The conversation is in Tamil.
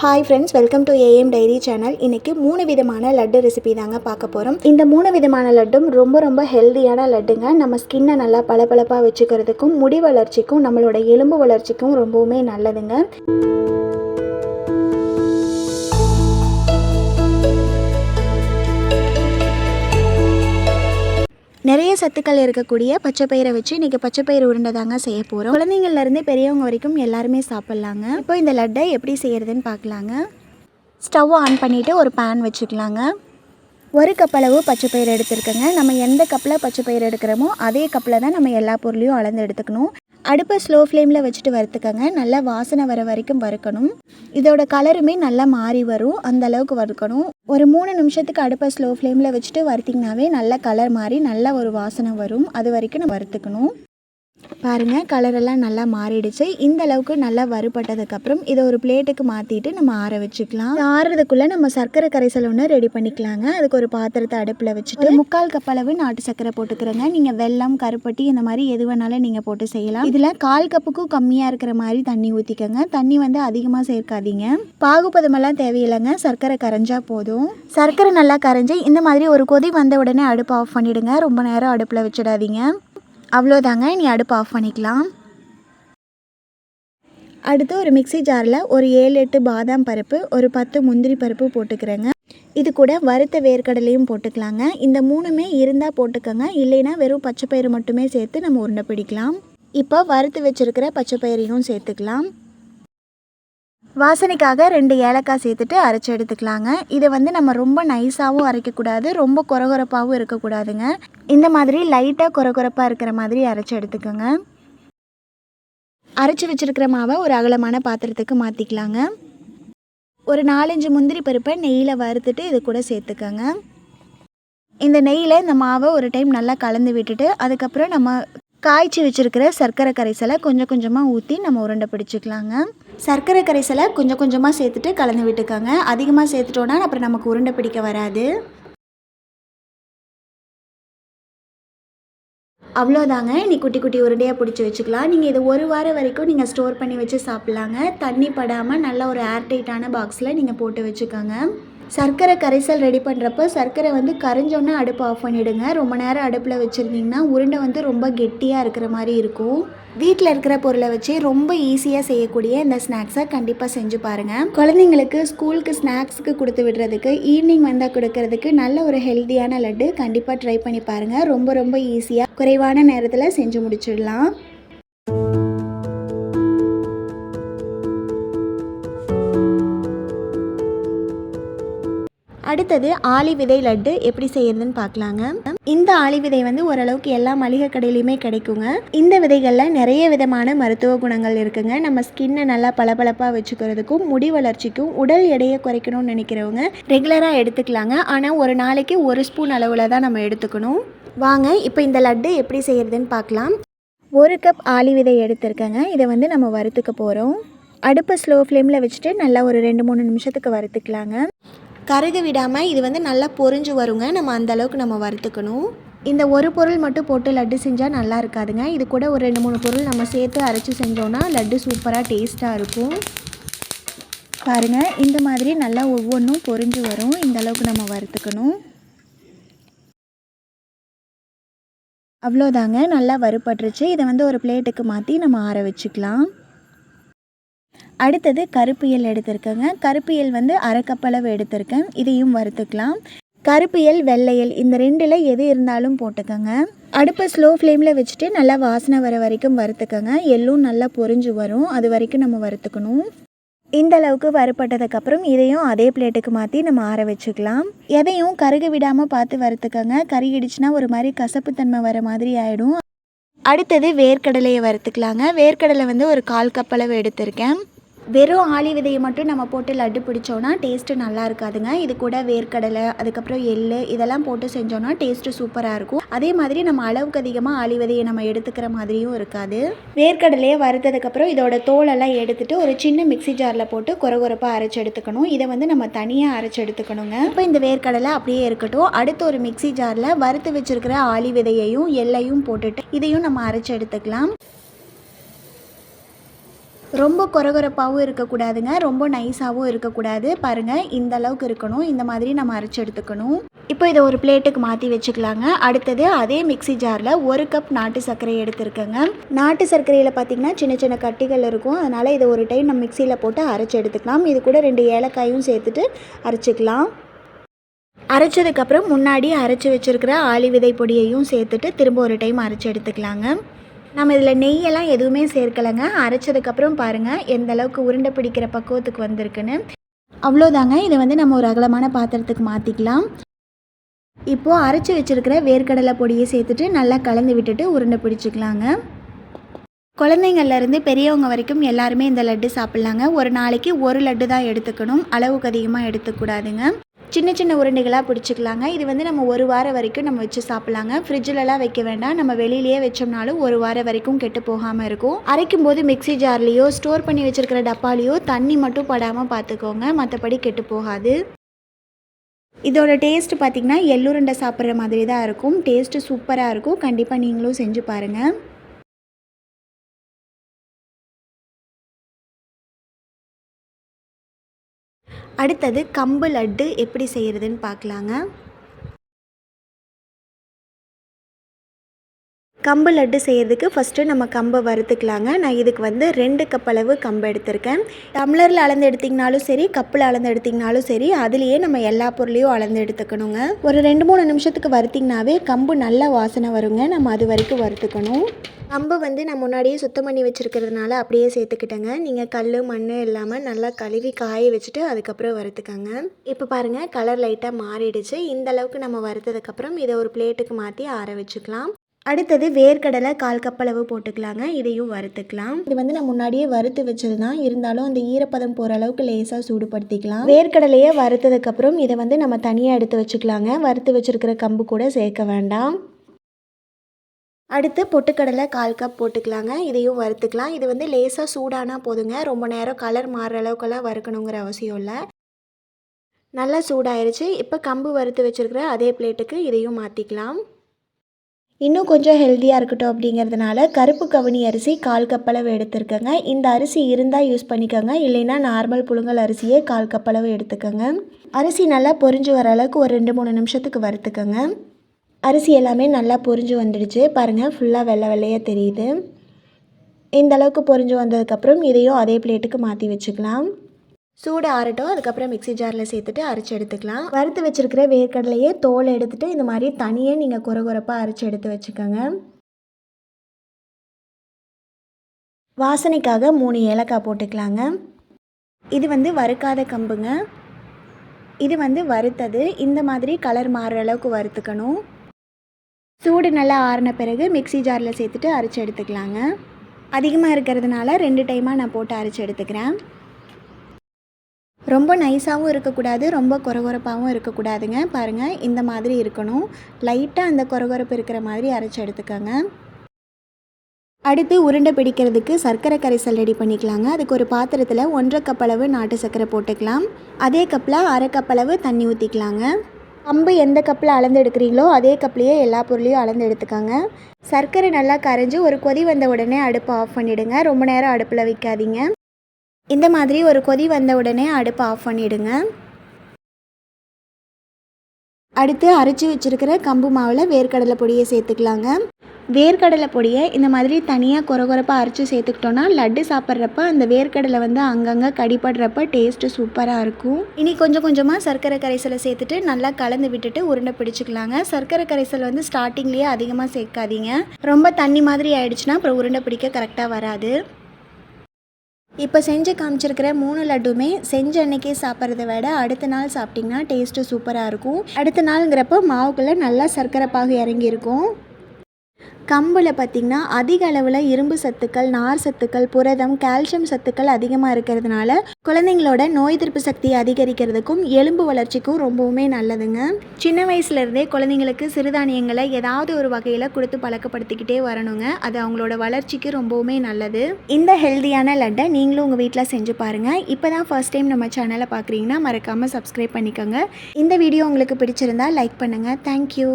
Hi friends welcome to AM diary channel இன்றைக்கி மூணு விதமான லட்டு ரெசிபி தாங்க பார்க்க போகிறோம் இந்த மூணு விதமான லட்டும் ரொம்ப ரொம்ப ஹெல்தியான லட்டுங்க. நம்ம ஸ்கின்னை நல்லா பளபளப்பாக வச்சுக்கிறதுக்கும் முடி வளர்ச்சிக்கும் நம்மளோட எலும்பு வளர்ச்சிக்கும் ரொம்பவுமே நல்லதுங்க. நிறைய சத்துக்கள் இருக்கக்கூடிய பச்சை பயிரை வச்சு இன்றைக்கி பச்சை பயிர் உருண்டை தாங்க செய்ய போகிறோம் குழந்தைங்கள்லேருந்து பெரியவங்க வரைக்கும் எல்லாருமே சாப்பிட்லாங்க. இப்போ இந்த லட்டை எப்படி செய்கிறதுன்னு பார்க்கலாங்க. ஸ்டவ் ஆன் பண்ணிவிட்டு ஒரு பேன் வச்சுக்கலாங்க. ஒரு கப்பளவு பச்சை பயிர் எடுத்துருக்கேங்க. நம்ம எந்த கப்பில் பச்சை பயிர் எடுக்கிறோமோ அதே கப்பில் தான் நம்ம எல்லா பொருளையும் அளந்து எடுத்துக்கணும். அடுப்பை ஸ்லோ ஃப்ளேமில் வச்சுட்டு வறுத்துக்கங்க. நல்லா வாசனை வர வரைக்கும் வறுக்கணும். இதோட கலருமே நல்லா மாறி வரும். அந்த அளவுக்கு வறுக்கணும். ஒரு மூணு நிமிஷத்துக்கு அடுப்பை ஸ்லோ ஃப்ளேமில் வச்சுட்டு வறுத்திங்கனாவே நல்ல கலர் மாறி நல்ல ஒரு வாசனை வரும். அது வரைக்கும் நம்ம வறுத்துக்கணும். பாருங்கள் கலரெல்லாம் நல்லா மாறிடுச்சு. இந்த அளவுக்கு நல்லா வறுபட்டதுக்கப்புறம் இதை ஒரு பிளேட்டுக்கு மாற்றிட்டு நம்ம ஆற வச்சுக்கலாம். ஆறுறதுக்குள்ளே நம்ம சர்க்கரை கரைசல் ஒன்று ரெடி பண்ணிக்கலாங்க. அதுக்கு ஒரு பாத்திரத்தை அடுப்பில் வச்சுட்டு முக்கால் கப் அளவு நாட்டு சர்க்கரை போட்டுக்கிறேங்க. நீங்கள் வெல்லம் கருப்பட்டி இந்த மாதிரி எது வேணாலும் நீங்கள் போட்டு செய்யலாம். இதில் கால் கப்புக்கும் கம்மியாக இருக்கிற மாதிரி தண்ணி ஊற்றிக்கோங்க தண்ணி வந்து அதிகமாக சேர்க்காதீங்க. பாகுபதமெல்லாம் தேவையில்லைங்க. சர்க்கரை கரைஞ்சால் போதும். சர்க்கரை நல்லா கரைஞ்சி இந்த மாதிரி ஒரு கொதி வந்த உடனே அடுப்பு ஆஃப் பண்ணிவிடுங்க ரொம்ப நேரம் அடுப்பில் வச்சிடாதீங்க. அவ்வளோதாங்க நீ அடுப்பு ஆஃப் பண்ணிக்கலாம். அடுத்து ஒரு மிக்ஸி ஜாரில் ஒரு ஏழு எட்டு பாதாம் பருப்பு ஒரு பத்து முந்திரி பருப்பு போட்டுக்கிறேங்க. இது கூட வறுத்த வேர்க்கடலையும் போட்டுக்கலாங்க. இந்த மூணுமே இருந்தால் போட்டுக்கோங்க. இல்லைன்னா வெறும் பச்சை பயிறு மட்டுமே சேர்த்து நம்ம உருண்டை பிடிக்கலாம். இப்போ வறுத்து வச்சுருக்கிற பச்சை பயிரையும் சேர்த்துக்கலாம். வாசனைக்காக ரெண்டு ஏலக்காய் சேர்த்துட்டு அரைச்சி எடுத்துக்கலாங்க. இதை வந்து நம்ம ரொம்ப நைஸாகவும் அரைக்கக்கூடாது ரொம்ப குறகுறப்பாகவும் இருக்கக்கூடாதுங்க. இந்த மாதிரி லைட்டாக குறகுறப்பாக இருக்கிற மாதிரி அரைச்சி எடுத்துக்கோங்க. அரைச்சி வச்சுருக்கிற மாவை ஒரு அகலமான பாத்திரத்துக்கு மாற்றிக்கலாங்க ஒரு நாலஞ்சு முந்திரி பருப்பை நெய்யில் வறுத்துட்டு இது கூட சேர்த்துக்கோங்க. இந்த நெய்யில் இந்த மாவை ஒரு டைம் நல்லா கலந்து விட்டுட்டு அதுக்கப்புறம் நம்ம காய்ச்சி வச்சுருக்கிற சர்க்கரை கரைசலை கொஞ்சம் கொஞ்சமாக ஊற்றி நம்ம உருண்டை பிடிச்சிக்கலாங்க. சர்க்கரை கரைசலை கொஞ்சம் கொஞ்சமாக சேர்த்துட்டு கலந்து விட்டுக்கோங்க. அதிகமாக சேர்த்துட்டோன்னா அப்புறம் நமக்கு உருண்டை பிடிக்க வராது. அவ்வளோதாங்க. நீ குட்டி குட்டி உருண்டையாக பிடிச்சி வச்சுக்கலாம். நீங்கள் இது ஒரு வாரம் வரைக்கும் நீங்கள் ஸ்டோர் பண்ணி வச்சு சாப்பிட்லாங்க. தண்ணி படாமல் நல்ல ஒரு ஏர்டைட்டான பாக்ஸில் நீங்கள் போட்டு வச்சுக்கோங்க. சர்க்கரை கரைசல் ரெடி பண்ணுறப்ப சர்க்கரை வந்து கரைஞ்சோன்னே அடுப்பு ஆஃப் பண்ணிவிடுங்க ரொம்ப நேரம் அடுப்பில் வச்சுருந்தீங்கன்னா உருண்டை வந்து ரொம்ப கெட்டியாக இருக்கிற மாதிரி இருக்கும். வீட்டில் இருக்கிற பொருளை வச்சு ரொம்ப ஈஸியாக செய்யக்கூடிய இந்த ஸ்நாக்ஸை கண்டிப்பாக செஞ்சு பாருங்கள் குழந்தைங்களுக்கு ஸ்கூலுக்கு ஸ்நாக்ஸுக்கு கொடுத்து விடுறதுக்கு ஈவினிங் வந்தால் கொடுக்கறதுக்கு நல்ல ஒரு ஹெல்த்தியான லட்டு கண்டிப்பாக ட்ரை பண்ணி பாருங்கள் ரொம்ப ரொம்ப ஈஸியாக குறைவான நேரத்தில் செஞ்சு முடிச்சிடலாம். அடுத்தது ஆளி விதை லட்டு எப்படி செய்யறதுன்னு பார்க்கலாங்க. இந்த ஆளி விதை வந்து ஓரளவுக்கு எல்லா மளிகை கடையிலையுமே கிடைக்குங்க. இந்த விதைகளில் நிறைய விதமான மருத்துவ குணங்கள் இருக்குங்க. நம்ம ஸ்கின்னை நல்லா பளபளப்பாக வச்சுக்கிறதுக்கும் முடி வளர்ச்சிக்கும் உடல் எடையை குறைக்கணும்னு நினைக்கிறவங்க ரெகுலராக எடுத்துக்கலாங்க. ஆனால் ஒரு நாளைக்கு ஒரு ஸ்பூன் அளவில் தான் நம்ம எடுத்துக்கணும். வாங்க இப்போ இந்த லட்டு எப்படி செய்யறதுன்னு பார்க்கலாம். ஒரு கப் ஆலி விதை எடுத்திருக்கேங்க. இதை வந்து நம்ம வறுத்துக்க போகிறோம் அடுப்பை ஸ்லோ ஃப்ளேமில் வச்சுட்டு நல்லா ஒரு ரெண்டு மூணு நிமிஷத்துக்கு வறுத்துக்கலாங்க. கருக விடாமல் இது வந்து நல்லா பொரிஞ்சு வருங்க. நம்ம அந்தளவுக்கு நம்ம வறுத்துக்கணும். இந்த ஒரு பொருள் மட்டும் போட்டு லட்டு செஞ்சால் நல்லா இருக்காதுங்க. இது கூட ஒரு ரெண்டு மூணு பொருள் நம்ம சேர்த்து அரைச்சி செஞ்சோன்னா லட்டு சூப்பராக டேஸ்ட்டாக இருக்கும். பாருங்கள் இந்த மாதிரி நல்லா ஒவ்வொன்றும் பொரிஞ்சு வரும். இந்த அளவுக்கு நம்ம வறுத்துக்கணும். அவ்வளோதாங்க நல்லா வறுபட்டுருச்சு. இதை வந்து ஒரு பிளேட்டுக்கு மாற்றி நம்ம ஆற வச்சுக்கலாம். அடுத்தது கருப்பியல் எடுத்திருக்கேங்க. கருப்பியல் வந்து அரைக்கப்பளவு எடுத்திருக்கேன். இதையும் வறுத்துக்கலாம். கருப்பியல் வெள்ளையல் இந்த ரெண்டில் எது இருந்தாலும் போட்டுக்கோங்க. அடுப்பை ஸ்லோ ஃப்ளேமில் வச்சுட்டு நல்லா வாசனை வர வரைக்கும் வறுத்துக்கோங்க. எள்ளும் நல்லா பொரிஞ்சு வரும். அது வரைக்கும் நம்ம வறுத்துக்கணும். இந்த அளவுக்கு வறுப்பட்டதுக்கப்புறம் இதையும் அதே பிளேட்டுக்கு மாற்றி நம்ம ஆற வச்சுக்கலாம். எதையும் கருக விடாமல் பார்த்து வறுத்துக்கோங்க. கருகிடுச்சுன்னா ஒரு மாதிரி கசப்புத்தன்மை வர மாதிரி ஆகிடும் அடுத்தது வேர்க்கடலையை வறுத்துக்கலாங்க. வேர்க்கடலை வந்து ஒரு கால் கப்பளவு எடுத்திருக்கேன். வெறும் ஆளி விதையை மட்டும் நம்ம போட்டு லட்டு பிடிச்சோன்னா டேஸ்ட்டு நல்லா இருக்காதுங்க. இது கூட வேர்க்கடலை அதுக்கப்புறம் எள்ளு இதெல்லாம் போட்டு செஞ்சோன்னா டேஸ்ட்டு சூப்பராக இருக்கும். அதே மாதிரி நம்ம அளவுக்கு அதிகமாக ஆளி விதையை நம்ம எடுத்துக்கிற மாதிரியும் இருக்காது. வேர்க்கடலையை வறுத்ததுக்கப்புறம் இதோட தோலெல்லாம் எடுத்துட்டு ஒரு சின்ன மிக்ஸி ஜாரில் போட்டு குறகுறப்பாக அரைச்சி எடுத்துக்கணும். இதை வந்து நம்ம தனியாக அரைச்சி எடுத்துக்கணுங்க. இப்போ இந்த வேர்க்கடலை அப்படியே இருக்கட்டும். அடுத்து ஒரு மிக்ஸி ஜாரில் வறுத்து வச்சுருக்கிற ஆளி விதையையும் எள்ளையும் போட்டுட்டு இதையும் நம்ம அரைச்சி எடுத்துக்கலாம். ரொம்ப குறகுறப்பாகவும் இருக்கக்கூடாதுங்க. ரொம்ப நைஸாகவும் இருக்கக்கூடாது. பாருங்கள் இந்த அளவுக்கு இருக்கணும். இந்த மாதிரி நம்ம அரைச்சி எடுத்துக்கணும். இப்போ இதை ஒரு பிளேட்டுக்கு மாற்றி வச்சுக்கலாங்க. அடுத்தது அதே மிக்ஸி ஜாரில் ஒரு கப் நாட்டு சர்க்கரை எடுத்துருக்கேங்க. நாட்டு சர்க்கரையில் பார்த்திங்கன்னா சின்ன சின்ன கட்டிகள் இருக்கும். அதனால் இதை ஒரு டைம் நம்ம மிக்சியில் போட்டு அரைச்சி எடுத்துக்கலாம். இது கூட ரெண்டு ஏலக்காயும் சேர்த்துட்டு அரைச்சிக்கலாம். அரைச்சதுக்கப்புறம் முன்னாடி அரைச்சி வச்சுருக்கிற ஆலி விதை பொடியையும் சேர்த்துட்டு திரும்ப ஒரு டைம் அரைச்சி எடுத்துக்கலாங்க. நம்ம இதில் நெய்யெல்லாம் எதுவுமே சேர்க்கலைங்க. அரைச்சதுக்கப்புறம் பாருங்கள் எந்த அளவுக்கு உருண்டை பிடிக்கிற பக்குவத்துக்கு வந்திருக்குன்னு. அவ்வளோதாங்க. இதை வந்து நம்ம ஒரு அகலமான பாத்திரத்துக்கு மாற்றிக்கலாம் இப்போது அரைச்சி வச்சுருக்கிற வேர்க்கடலை பொடியை சேர்த்துட்டு நல்லா கலந்து விட்டுட்டு உருண்டை பிடிச்சிக்கலாங்க. குழந்தைங்கள்லேருந்து பெரியவங்க வரைக்கும் எல்லாருமே இந்த லட்டு சாப்பிட்லாங்க. ஒரு நாளைக்கு ஒரு லட்டு தான் எடுத்துக்கணும். அளவுக்கு அதிகமாக எடுத்துக்கூடாதுங்க சின்ன சின்ன உருண்டைகளாக பிடிச்சிக்கலாங்க. இது வந்து நம்ம ஒரு வாரம் வரைக்கும் நம்ம வச்சு சாப்பிட்லாங்க. ஃப்ரிட்ஜிலலாம் வைக்க வேண்டாம். நம்ம வெளியிலேயே வச்சோம்னாலும் ஒரு வாரம் வரைக்கும் கெட்டு போகாமல் இருக்கும். அரைக்கும் போது மிக்ஸி ஜார்லேயோ ஸ்டோர் பண்ணி வச்சுருக்கிற டப்பாலேயோ தண்ணி மட்டும் படாமல் பார்த்துக்கோங்க. மற்றபடி கெட்டு போகாது. இதோட டேஸ்ட் பார்த்திங்கன்னா எள்ளுருண்டை சாப்பிட்ற மாதிரி தான் இருக்கும். டேஸ்ட்டு சூப்பராக இருக்கும். கண்டிப்பாக நீங்களும் செஞ்சு பாருங்கள் அடுத்தது கம்பு லட்டு எப்படி செய்கிறதுன்னு பார்க்கலாங்க. கம்பு லட்டு செய்கிறதுக்கு ஃபஸ்ட்டு நம்ம கம்பை வறுத்துக்கலாங்க. நான் இதுக்கு வந்து ரெண்டு கப் அளவு கம்பு எடுத்திருக்கேன். டம்ளரில் அளந்து எடுத்திங்கனாலும் சரி கப்பில் அளந்து எடுத்திங்கனாலும் சரி அதுலேயே நம்ம எல்லா பொருளையும் அளந்து எடுத்துக்கணுங்க. ஒரு ரெண்டு மூணு நிமிஷத்துக்கு வறுத்திங்கனாவே கம்பு நல்ல வாசனை வருங்க. நம்ம அது வரைக்கும் வறுத்துக்கணும். கம்பு வந்து நான் முன்னாடியே சுத்தம் பண்ணி வச்சுருக்கிறதுனால அப்படியே சேர்த்துக்கிட்டேங்க. நீங்கள் கல் மண் இல்லாமல் நல்லா கழுவி காய வச்சுட்டு அதுக்கப்புறம் வறுத்துக்கோங்க. இப்போ பாருங்கள் கலர் லைட்டாக மாறிடுச்சு. இந்த அளவுக்கு நம்ம வறுத்ததுக்கப்புறம் இதை ஒரு பிளேட்டுக்கு மாற்றி ஆற வச்சுக்கலாம். அடுத்தது வேர்க்கடலை கால் கப்பளவு போட்டுக்கலாங்க இதையும் வறுத்துக்கலாம். இது வந்து நான் முன்னாடியே வறுத்து வச்சது தான் இருந்தாலும் அந்த ஈரப்பதம் போகிற அளவுக்கு லேசாக சூடுபடுத்திக்கலாம். வேர்க்கடலையை வறுத்ததுக்கப்புறம் இதை வந்து நம்ம தனியாக எடுத்து வச்சுக்கலாங்க. வறுத்து வச்சுருக்கிற கம்பு கூட சேர்க்க வேண்டாம். அடுத்து பொட்டுக்கடலை கால் கப் போட்டுக்கலாங்க. இதையும் வறுத்துக்கலாம். இது வந்து லேசாக சூடானா போதுங்க. ரொம்ப நேரம் கலர் மாறுற அளவுக்கெல்லாம் வறுக்கணுங்கிற அவசியம் இல்லை. நல்லா சூடாயிருச்சு. இப்போ கம்பு வறுத்து வச்சுருக்கிற அதே பிளேட்டுக்கு இதையும் மாற்றிக்கலாம் இன்னும் கொஞ்சம் ஹெல்த்தியாக இருக்கட்டும் அப்படிங்கிறதுனால கருப்பு கவுனி அரிசி கால் கப்பளவு எடுத்துருக்கேங்க. இந்த அரிசி இருந்தால் யூஸ் பண்ணிக்கோங்க. இல்லைன்னா நார்மல் புழுங்கல் அரிசியே கால் கப்பளவு எடுத்துக்கோங்க. அரிசி நல்லா பொரிஞ்சு வர அளவுக்கு ஒரு ரெண்டு மூணு நிமிஷத்துக்கு வறுத்துக்கோங்க. அரிசி எல்லாமே நல்லா பொரிஞ்சு வந்துடுச்சு. பாருங்கள் ஃபுல்லாக வெள்ளை வெள்ளையாக தெரியுது. இந்த அளவுக்கு பொரிஞ்சு வந்ததுக்கப்புறம் இதையும் அதே பிளேட்டுக்கு மாற்றி வச்சுக்கலாம். சூடு ஆறட்டும் அதுக்கப்புறம் மிக்ஸி ஜாரில் சேர்த்துட்டு அரைச்சி எடுத்துக்கலாம். வறுத்து வச்சுருக்கிற வேர்க்கடலையே தோல் எடுத்துகிட்டு இந்த மாதிரி தனியே நீங்கள் குறகுறப்பாக அரைச்சி எடுத்து வச்சுக்கோங்க. வாசனைக்காக மூணு ஏலக்காய் போட்டுக்கலாங்க. இது வந்து வறுக்காத கம்புங்க. இது வந்து வறுத்தது. இந்த மாதிரி கலர் மாறுற அளவுக்கு வறுத்துக்கணும். சூடு நல்லா ஆறின பிறகு மிக்ஸி ஜாரில் சேர்த்துட்டு அரைச்சி எடுத்துக்கலாங்க. அதிகமாக இருக்கிறதுனால ரெண்டு டைமாக நான் போட்டு அரைச்சி எடுத்துக்கிறேன். ரொம்ப நைஸாகவும் இருக்கக்கூடாது ரொம்ப குறகுறப்பாகவும் இருக்கக்கூடாதுங்க. பாருங்கள் இந்த மாதிரி இருக்கணும். லைட்டாக அந்த குறகுறப்பு இருக்கிற மாதிரி அரைச்சி எடுத்துக்கோங்க. அடுத்து உருண்டை பிடிக்கிறதுக்கு சர்க்கரை கரைசல் ரெடி பண்ணிக்கலாங்க. அதுக்கு ஒரு பாத்திரத்தில் ஒன்றரை கப் அளவு நாட்டு சர்க்கரை போட்டுக்கலாம். அதே கப்பில் அரை கப் அளவு தண்ணி ஊற்றிக்கலாங்க கம்பு எந்த கப்பில் அளந்து எடுக்கிறீங்களோ அதே கப்லேயே எல்லா பொருளையும் அளந்து எடுத்துக்கோங்க. சர்க்கரை நல்லா கரைஞ்சி ஒரு கொதி வந்த உடனே அடுப்பை ஆஃப் பண்ணிவிடுங்க ரொம்ப நேரம் அடுப்பில் வைக்காதீங்க. இந்த மாதிரி ஒரு கொதி வந்த உடனே அடுப்பை ஆஃப் பண்ணிவிடுங்க அடுத்து அரைச்சி வச்சுருக்கிற கம்பு மாவில் வேர்க்கடலை பொடியை சேர்த்துக்கலாங்க. வேர்க்கடலை பொடியை இந்த மாதிரி தனியாக குறகுறப்பாக அரைச்சி சேர்த்துக்கிட்டோன்னா லட்டு சாப்பிட்றப்ப அந்த வேர்க்கடலை வந்து அங்கங்கே கடிப்படுறப்ப டேஸ்ட்டு சூப்பராக இருக்கும். இனி கொஞ்சம் கொஞ்சமாக சர்க்கரை கரைசலை சேர்த்துட்டு நல்லா கலந்து விட்டுட்டு உருண்டை பிடிச்சிக்கலாங்க. சர்க்கரை கரைசல் வந்து ஸ்டார்டிங்லேயே அதிகமாக சேர்க்காதீங்க. ரொம்ப தண்ணி மாதிரி ஆயிடுச்சுன்னா அப்புறம் உருண்டை பிடிக்க கரெக்டாக வராது. இப்போ செஞ்சு காமிச்சிருக்கிற மூணு லட்டுமே செஞ்ச அன்னைக்கே சாப்பிட்றத விட அடுத்த நாள் சாப்பிட்டிங்கன்னா டேஸ்ட்டு சூப்பராக இருக்கும். அடுத்த நாளுங்கிறப்போ மாவுக்குள்ளே நல்லா சர்க்கரை பாகு இறங்கியிருக்கும். கம்பில் பார்த்திங்கன்னா அதிக அளவில் இரும்பு சத்துக்கள் நார் சத்துக்கள் புரதம் கால்சியம் சத்துக்கள் அதிகமாக இருக்கிறதுனால குழந்தைங்களோட நோய் எதிர்ப்பு சக்தியை அதிகரிக்கிறதுக்கும் எலும்பு வளர்ச்சிக்கும் ரொம்பவுமே நல்லதுங்க. சின்ன வயசுலேருந்தே குழந்தைங்களுக்கு சிறுதானியங்களை ஏதாவது ஒரு வகையில் கொடுத்து பழக்கப்படுத்திக்கிட்டே வரணுங்க. அது அவங்களோட வளர்ச்சிக்கு ரொம்பவுமே நல்லது. இந்த ஹெல்த்தியான லட்டை நீங்களும் உங்கள் வீட்டில் செஞ்சு பாருங்கள் இப்போ தான் ஃபர்ஸ்ட் டைம் நம்ம சேனலை பார்க்குறீங்கன்னா மறக்காமல் சப்ஸ்கிரைப் பண்ணிக்கோங்க. இந்த வீடியோ உங்களுக்கு பிடிச்சிருந்தா லைக் பண்ணுங்கள் தேங்க்யூ